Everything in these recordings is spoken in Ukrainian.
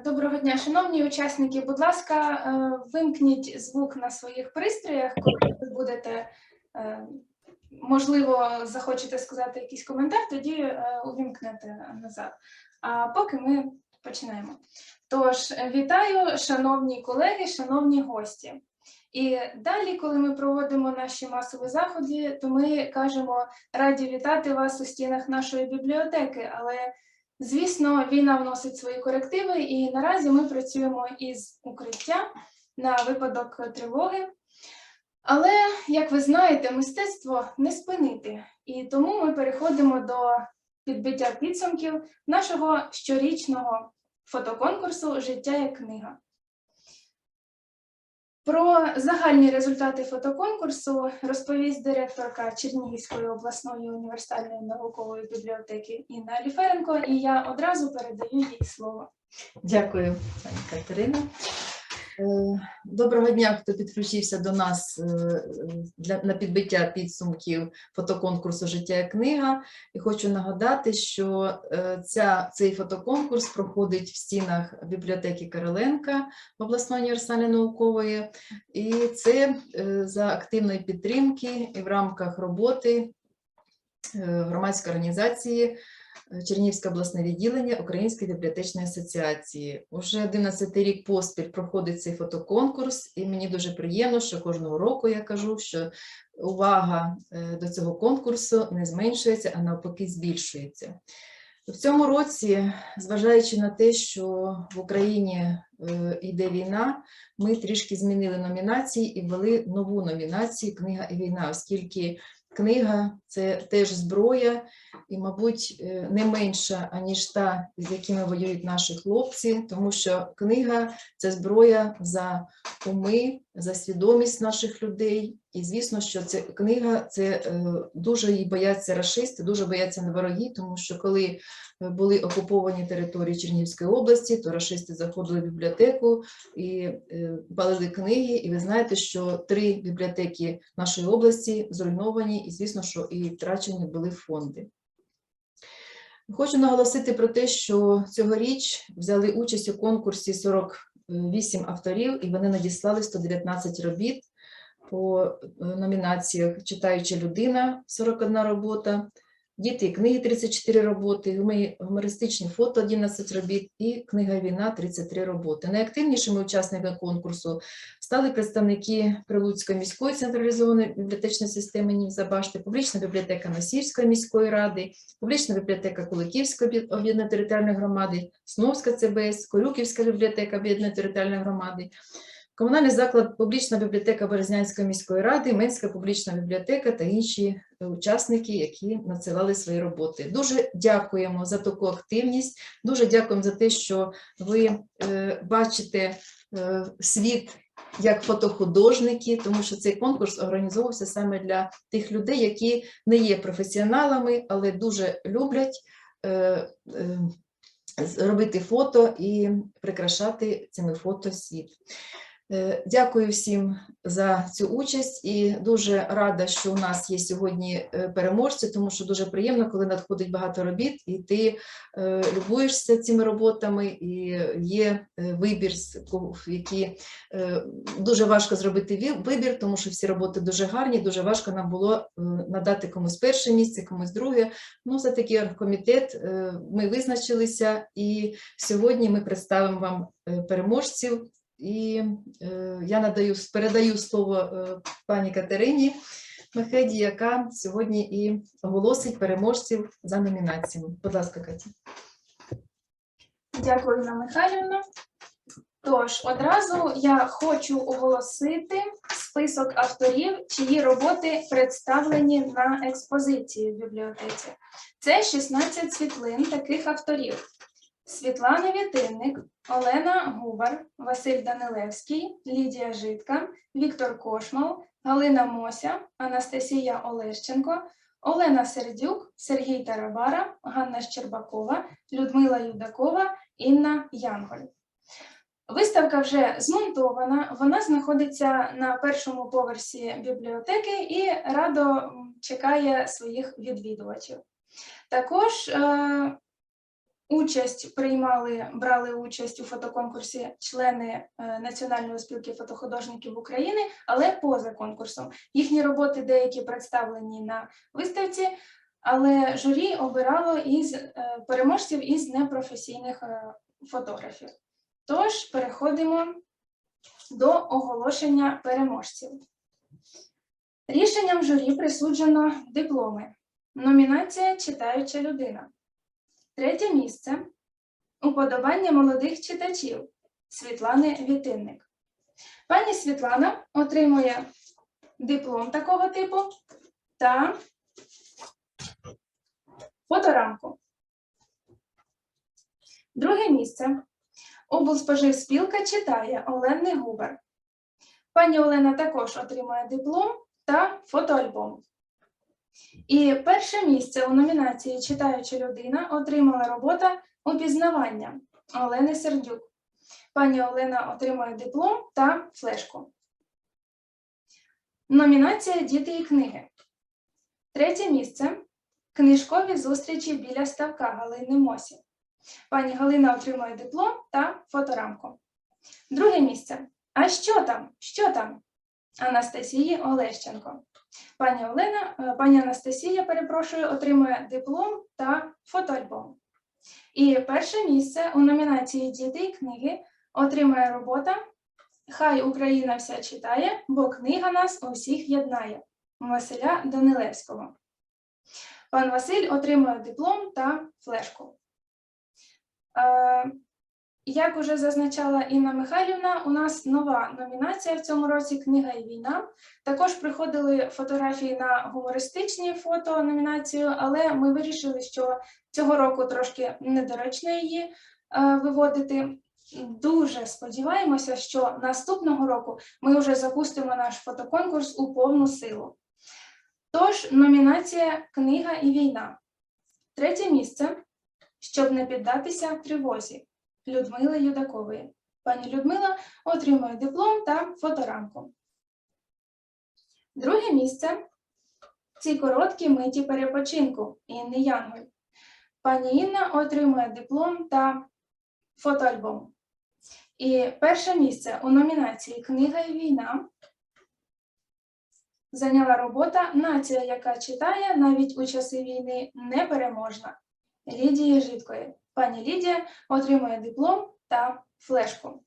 Доброго дня, шановні учасники. Будь ласка, е, вимкніть звук на своїх пристроях, коли ви будете, е, можливо, захочете сказати якийсь коментар, тоді е, увімкнете назад. А поки ми починаємо. Тож, вітаю, шановні колеги, шановні гості. І далі, коли ми проводимо наші масові заходи, то ми кажемо раді вітати вас у стінах нашої бібліотеки, але Звісно, війна вносить свої корективи, і наразі ми працюємо із укриття на випадок тривоги. Але, як ви знаєте, мистецтво не спинити, і тому ми переходимо до підбиття підсумків нашого щорічного фотоконкурсу Життя як книга. Про загальні результати фотоконкурсу розповість директорка Чернігівської обласної універсальної наукової бібліотеки Інна Аліференко, і я одразу передаю їй слово. Дякую, пані Катерина. Е, Доброго дня, хто підключився до нас е, для, на підбиття підсумків фотоконкурсу Життя як книга. І хочу нагадати, що е, ця, цей фотоконкурс проходить в стінах бібліотеки Короленка обласної універсальної наукової, і це за активної підтримки і в рамках роботи громадської організації Чернігівське обласне відділення Української бібліотечної асоціації. Уже 11 рік поспіль проходить цей фотоконкурс, і мені дуже приємно, що кожного року я кажу, що увага е, до цього конкурсу не зменшується, а навпаки збільшується. В цьому році, зважаючи на те, що в Україні е, йде війна, ми трішки змінили номінації і ввели нову номінацію Книга і війна, оскільки книга це теж зброя, і, мабуть, е, не менша, аніж та, з якими воюють наші хлопці, тому що книга це зброя за уми, за свідомість наших людей. І звісно, що це книга, це е, дуже її бояться расисти, дуже бояться вороги, тому що коли е, були окуповані території Чернігівської області, то расисти заходили в бібліотеку і е, палили книги. І ви знаєте, що три бібліотеки нашої області зруйновані, і звісно, що і втрачені були фонди. Хочу наголосити про те, що цьогоріч взяли участь у конкурсі 48 авторів, і вони надіслали 119 робіт по е, номінаціях Читаюча людина 41 робота, Діти і книги 34 роботи, гумористичні фото 11 робіт і книга Війна 33 роботи. Найактивнішими учасниками конкурсу стали представники Прилуцької міської централізованої бібліотечної системи Нівзабашти, публічна бібліотека Носівської міської ради, публічна бібліотека Куликівської об'єднаної територіальної громади, Сновська ЦБС, Корюківська бібліотека об'єднаної територіальної громади, комунальний заклад Публічна бібліотека Березнянської міської ради, Менська публічна бібліотека та інші е, учасники, які надсилали свої роботи. Дуже дякуємо за таку активність, дуже дякуємо за те, що ви е, бачите е, світ як фотохудожники, тому що цей конкурс організовувався саме для тих людей, які не є професіоналами, але дуже люблять робити фото і прикрашати цими фото світ. Е, Дякую всім за цю участь і дуже рада, що у нас є сьогодні е, переможці, тому що дуже приємно, коли надходить багато робіт, і ти е, любуєшся цими роботами, і є вибір, які дуже важко зробити вибір, тому що всі роботи дуже гарні. Дуже важко нам було надати комусь перше місце, комусь друге. Ну, за такий оргкомітет е, ми визначилися, і сьогодні ми представимо вам переможців. І е, я надаю передаю слово е, пані Катерині Мехеді, яка сьогодні і оголосить переможців за номінаціями. Будь ласка, Катя. Дякую, Інна Михайлівна. Тож, одразу я хочу оголосити список авторів, чиї роботи представлені на експозиції в бібліотеці. Це 16 світлин таких авторів: Світлана Вітинник, Олена Губар, Василь Данилевський, Лідія Житка, Віктор Кошмал, Галина Мося, Анастасія Олещенко, Олена Сердюк, Сергій Тарабара, Ганна Щербакова, Людмила Юдакова, Інна Янголь. Виставка вже змонтована, вона знаходиться на першому поверсі бібліотеки і радо чекає своїх відвідувачів. Також е, участь приймали, брали участь у фотоконкурсі члени е, Національної спілки фотохудожників України, але поза конкурсом. Їхні роботи деякі представлені на виставці, але журі обирало із е, переможців із непрофесійних е, фотографів. Тож переходимо до оголошення переможців. Рішенням журі присуджено дипломи. Номінація Читаюча людина. Третє місце уподобання молодих читачів Світлани Вітинник. Пані Світлана отримує диплом такого типу та фоторамку. Друге місце. Облспоживспілка читає Олени Губер. Пані Олена також отримує диплом та фотоальбом. І перше місце у номінації Читаюча людина отримала робота Упізнавання Олени Сердюк. Пані Олена отримує диплом та флешку. Номінація Діти і книги. Третє місце книжкові зустрічі біля ставка Галини Мосі. Пані Галина отримує диплом та фоторамку. Друге місце. А що там? Що там? Анастасії Олещенко. Пані Олена, е, пані Анастасія, перепрошую, отримує диплом та фотоальбом. І перше місце у номінації Діти і книги отримує робота Хай Україна вся читає, бо книга нас усіх єднає Василя Данилевського. Пан Василь отримує диплом та флешку. Як уже зазначала Інна Михайлівна, у нас нова номінація в цьому році Книга і війна. Також приходили фотографії на гумористичні фото номінацію, але ми вирішили, що цього року трошки недоречно її е, виводити. Дуже сподіваємося, що наступного року ми вже запустимо наш фотоконкурс у повну силу. Тож, номінація Книга і війна. Третє місце щоб не піддатися тривозі Людмили Юдакової. Пані Людмила отримує диплом та фоторамку. Друге місце ці короткі миті перепочинку Інни Янгель. Пані Інна отримує диплом та фотоальбом. І перше місце у номінації Книга і війна зайняла робота Нація, яка читає навіть у часи війни непереможна Лідії Жидкої. Пані Лідія отримує диплом та флешку.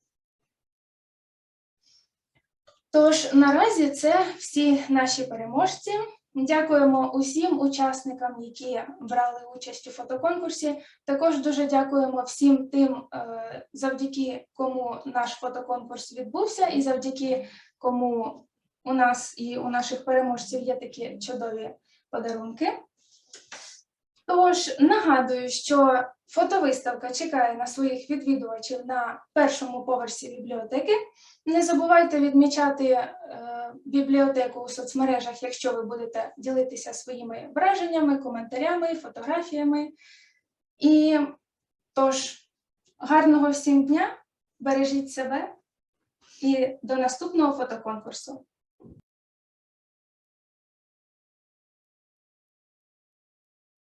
Тож наразі це всі наші переможці. Дякуємо усім учасникам, які брали участь у фотоконкурсі. Також дуже дякуємо всім тим, е, завдяки кому наш фотоконкурс відбувся, і завдяки кому у нас і у наших переможців є такі чудові подарунки. Тож нагадую, що фотовиставка чекає на своїх відвідувачів на першому поверсі бібліотеки. Не забувайте відмічати е, бібліотеку у соцмережах, якщо ви будете ділитися своїми враженнями, коментарями, фотографіями. І тож, гарного всім дня, бережіть себе і до наступного фотоконкурсу.